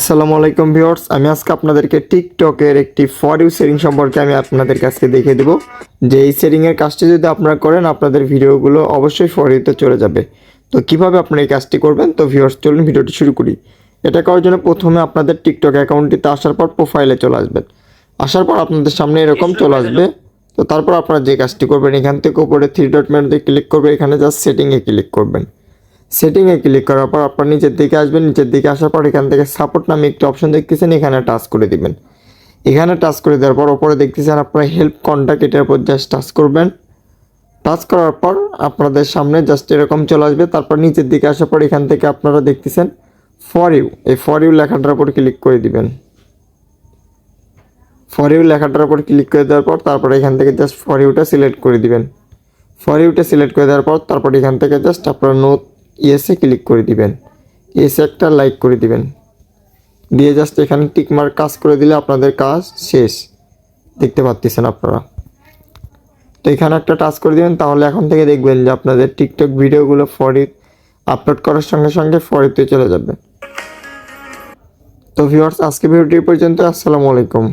আসসালামু আলাইকুম ভিউয়ার্স, আমি আজকে আপনাদেরকে টিকটকের একটি ফর ইউ সেটিং সম্পর্কে আমি আপনাদের কাছে দেখিয়ে দেবো। যে এই সেটিংয়ের কাজটি যদি আপনারা করেন, আপনাদের ভিডিওগুলো অবশ্যই ফর ইউতে চলে যাবে। তো কীভাবে আপনারা এই কাজটি করবেন? তো ভিউয়ার্স, চলুন ভিডিওটি শুরু করি। এটা করার জন্য প্রথমে আপনাদের টিকটক অ্যাকাউন্টটিতে আসার পর প্রোফাইলে চলে আসবেন। আসার পর আপনাদের সামনে এরকম চলে আসবে। তো তারপর আপনারা যে কাজটি করবেন, এখান থেকে উপরে থ্রি ডট মেনুতে ক্লিক করবে এখানে জাস্ট সেটিংয়ে ক্লিক করবেন। সেটিংয়ে ক্লিক করার পর আপনার নিচের দিকে আসবেন, নিচের দিকে আসার পর এখান থেকে সাপোর্ট নামে একটি অপশন দেখতেছেন, এখানে টাচ করে দিবেন। এখানে টাচ করে দেওয়ার পর ওপরে দেখতেছেন আপনার হেল্প কন্ট্যাক্ট এটার উপর জাস্ট টাচ করবেন। টাচ করার পর আপনাদের সামনে জাস্ট এরকম চলে আসবে, তারপর নিচের দিকে আসার পর এখান থেকে আপনারা দেখতেছেন ফর ইউ এই ফর ইউ লেখাটার উপর ক্লিক করে দিবেন। ফর ইউ লেখাটার উপর ক্লিক করে দেওয়ার পর তারপর এখান থেকে জাস্ট ফর ইউটা সিলেক্ট করে দিবেন। ফর ইউটা সিলেক্ট করে দেওয়ার পর তারপর এখান থেকে জাস্ট আপনারা নোট ইয়েসে ক্লিক করে দিবেন। এসে একটা লাইক করে দিবেন। দিয়ে জাস্ট এখানে টিকমার্ক কাজ করে দিলে আপনাদের কাজ শেষ। দেখতে পাচ্ছেন আপনারা। তো এখানে একটা টাচ করে দিবেন, তাহলে এখন থেকে দেখবেন যে আপনাদের টিকটক ভিডিওগুলো ফরি আপলোড করার সঙ্গে সঙ্গে ফরিতে চলে যাবে। তো ভিউয়ার্স আজকে ভিডিওটি পর্যন্ত আসসালামু আলাইকুম।